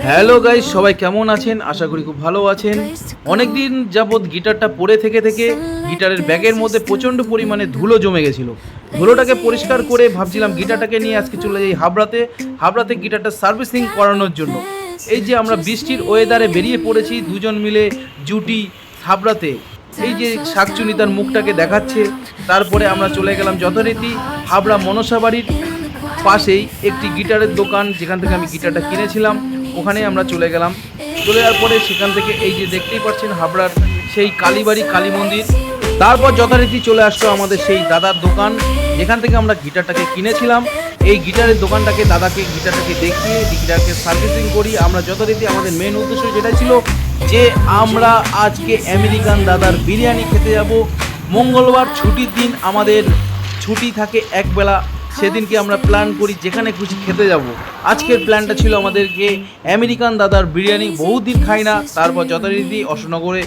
Hello guys, সবাই কেমন আছেন? আশা করি খুব ভালো আছেন। অনেকদিন যাবৎ গিটারটা পড়ে থেকে থেকে গিটারের ব্যাগের মধ্যে প্রচণ্ড পরিমাণে ধুলো জমে গেছিল। ধুলোটাকে পরিষ্কার করে ভাবছিলাম গিটারটাকে নিয়ে আজকে চলে যাই হাবড়াতে হাবড়াতে গিটারটা সার্ভিসিং করানোর জন্য। এই যে আমরা বৃষ্টির ওয়েদারে বেরিয়ে পড়েছি, দুজন মিলে জুটি হাবড়াতে। এই যে শাকচুনি তার মুখটাকে দেখাচ্ছে, তারপরে আমরা চলে গেলাম যথারীতি হাবড়া মনসা বাড়ির পাশেই একটি গিটারের দোকান, যেখান থেকে আমি গিটারটা কিনেছিলাম। ওখানে আমরা চলে গেলাম। চলে যাওয়ার পরে সেখান থেকে এই যে দেখতেই পাচ্ছেন হাবড়ার সেই কালীবাড়ি, কালী মন্দির। তারপর যথারীতি চলে আসলো আমাদের সেই দাদার দোকান। যেখান থেকে আমরা গিটারটাকে কিনেছিলাম। এই গিটারের দোকানটাকে, দাদাকে গিটারটাকে দেখিয়ে, গিটারকে সার্ভিসিং করি। আমরা যথারীতি আমাদের মেন উদ্দেশ্য যেটা ছিল যে আমরা আজকে আমেরিকান দাদার বিরিয়ানি খেতে যাব। মঙ্গলবার ছুটির দিন আমাদের ছুটি থাকে একবেলা সেদিনকে আমরা প্ল্যান করি, যেখানে খুশি খেতে যাব। আজকের প্ল্যানটা ছিল আমাদেরকে আমেরিকান দাদার বিরিয়ানি, বহুদিন খাই না, তারপর যথারীতি অশোকনগরে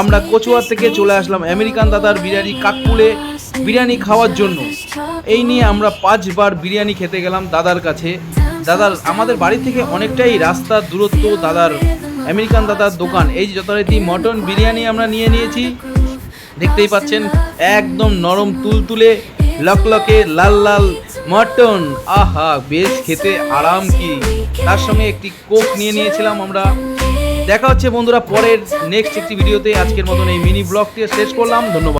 আমরা কচুয়ার থেকে চলে আসলাম আমেরিকান দাদার বিরিয়ানি কাকপুলে বিরিয়ানি খাওয়ার জন্য। এই নিয়ে আমরা পাঁচবার বিরিয়ানি খেতে গেলাম দাদার কাছে। দাদার, আমাদের বাড়ি থেকে অনেকটাই রাস্তার দূরত্ব দাদার আমেরিকান দাদার দোকান। এই যে যথারীতি মটন বিরিয়ানি আমরা নিয়ে নিয়েছি, দেখতেই পাচ্ছেন, একদম নরম তুলতুলে লকলকে লাল লাল মটন। আহা, বেশ খেতে আরাম কি। তার সঙ্গে একটি কোক নিয়ে নিয়েছিলাম আমরা। দেখা হচ্ছে বন্ধুরা পরের নেক্সট একটি ভিডিওতে আজকের মতন এই মিনি ব্লগটি শেষ করলাম। ধন্যবাদ।